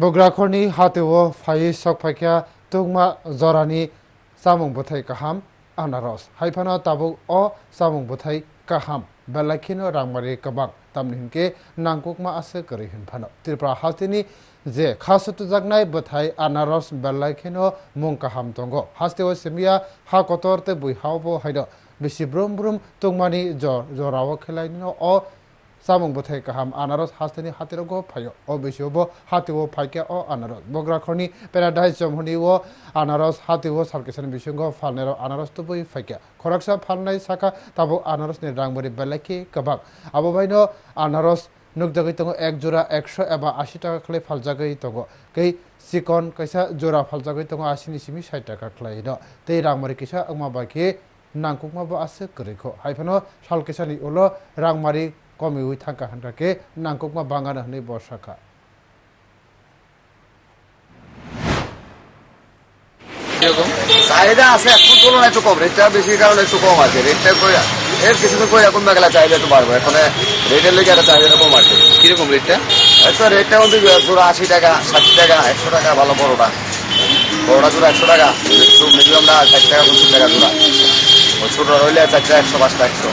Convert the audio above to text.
বগ্রাখরনি হাতেও phi sok ফাইকিয়া তুংমা জরানি samung buthai kaham anaros haifano tabuk o samung buthai kaham belakhino rangmari kabak tamninke nangkukma ase kari hinphano tripura hastini je khasutu jagnai buthai anaros belakhino mung kaham tongo hasteo semia ha kotorte bui hawbo haido bisi brum brum tungmani jor jorawo khelaino o samung bothai kaham anaros hastani hatiro go phayo obisho bo hatiwo phaike o anaros bogra khoni paradise jomhuni wo anaros hatiwo sarkesan bisungo phalnero anaros to boi phaike khoraksa phalnai saka tabo anaros ne rangbori belaki kabak abobaino anaros নুকজাগৈ তঙ্গ এক জোড়া একশো এবা আশি টাকা খেলে ফালজাগৈ তঙ্গ কেই চিকন কৈছা জোড়া ফালজাগৈ তঙ্গ আশি নিশিমি ষাট টাকা খেলাই ন তেই রাংমারি কিসা অংমা বাকি নাংকুকমাবো আছে করেখ হাইফানো সাল কিসানি ওলো রাংমারি কমি উই থাকা হান্টাকে নাংকুকমা বাঙানা হनै বর্ষাকা চাহিদা আছে এখন তুলনায় একটু কম রেটটা বেশি কারণে একটু কম আছে রেটটা করে এর কিছুদিন পরে এখন মেঘলা চাহিদা একটু বাড়বো এখন রেটের লেগে একটা চাহিদা কম আছে কীরকম রেটটা রেটটা মধ্যে জোড়া আশি টাকা ষাট টাকা একশো টাকা ভালো বড়োটা বড়োটা জোড়া একশো টাকা একটু মিডিয়ামটা ষাট টাকা পঁচিশ টাকা জোড়া ওই ছোটো রইলে চারটা একশো পাঁচটা একশো।